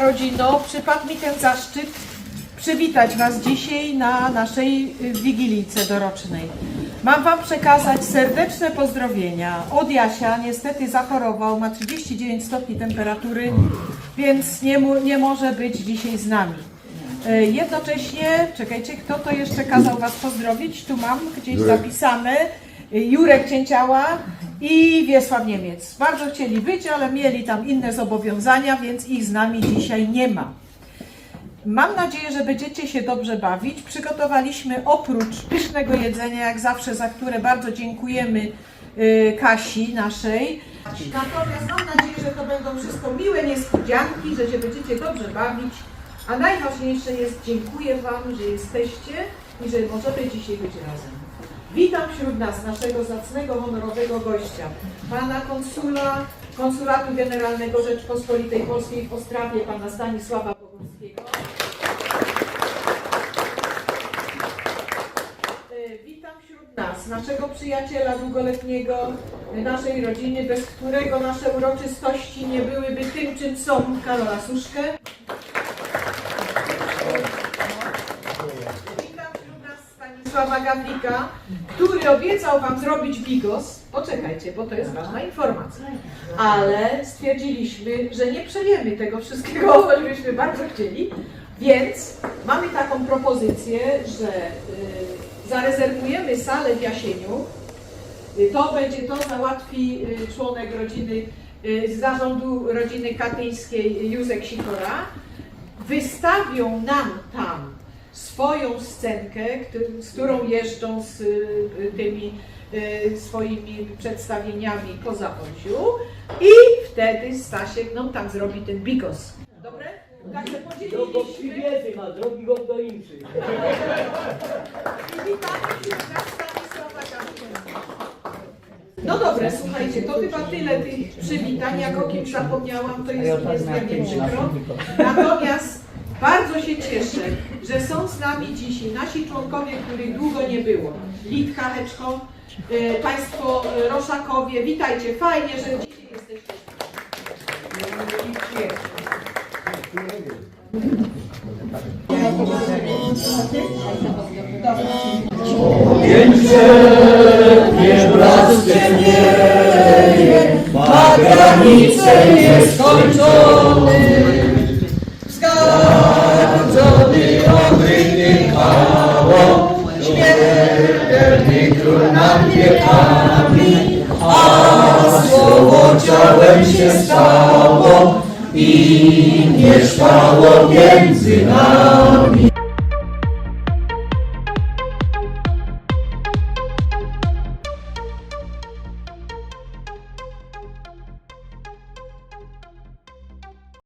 rodzino, przypadł mi ten zaszczyt przywitać Was dzisiaj na naszej y, wigilijce dorocznej. Mam Wam przekazać serdeczne pozdrowienia od Jasia. Niestety zachorował, ma 39 stopni temperatury, więc nie, mu, nie może być dzisiaj z nami. E, Jednocześnie, czekajcie, kto to jeszcze kazał Was pozdrowić? Tu mam gdzieś zapisane. Jurek Cięciała i Wiesław Niemiec. Bardzo chcieli być, ale mieli tam inne zobowiązania, więc ich z nami dzisiaj nie ma. Mam nadzieję, że będziecie się dobrze bawić. Przygotowaliśmy oprócz pysznego jedzenia, jak zawsze, za które bardzo dziękujemy y, Kasi naszej. Natomiast mam nadzieję, że to będą wszystko miłe niespodzianki, że się będziecie dobrze bawić. A najważniejsze jest, dziękuję Wam, że jesteście i że możemy dzisiaj być razem. Witam wśród nas naszego zacnego, honorowego gościa, pana konsula Konsulatu Generalnego Rzeczpospolitej Polskiej w Ostrawie, pana Stanisława Pogórskiego. E, Witam wśród nas naszego przyjaciela długoletniego, naszej rodziny, bez którego nasze uroczystości nie byłyby tym, czym są, Karola Suszkę. Witam wśród nas Gawlika, który obiecał Wam zrobić bigos. Poczekajcie, bo to jest ważna informacja. Ale stwierdziliśmy, że nie przejemy tego wszystkiego, choćbyśmy bardzo chcieli. Więc mamy taką propozycję, że y, zarezerwujemy salę w Jasieniu. Y, To będzie, to załatwi y, członek rodziny, z zarządu rodziny katyńskiej Józek Sikora. Wystawią nam tam swoją scenkę, z którą jeżdżą z y, tymi y, swoimi przedstawieniami po Zachodziu i wtedy Stasiek nam tam zrobi ten bigos. Dobre? Także podzieliliśmy. przywiety ma, drogi go do inszych. I witamy wśród nas Stanisława Gawłika. No dobra, słuchajcie, to chyba tyle tych przywitań. Jak o kimś zapomniałam, to jest mi niezmiernie przykro. Natomiast bardzo się cieszę, że są z nami dzisiaj nasi członkowie, których długo nie było. Litka Heczko, e, Państwo Roszakowie, witajcie, fajnie, że dzisiaj jesteście. Nie blaskiem wieje, ma granice nieskończony. Nad wiekami, a słowo ciałem się stało i mieszkało między nami.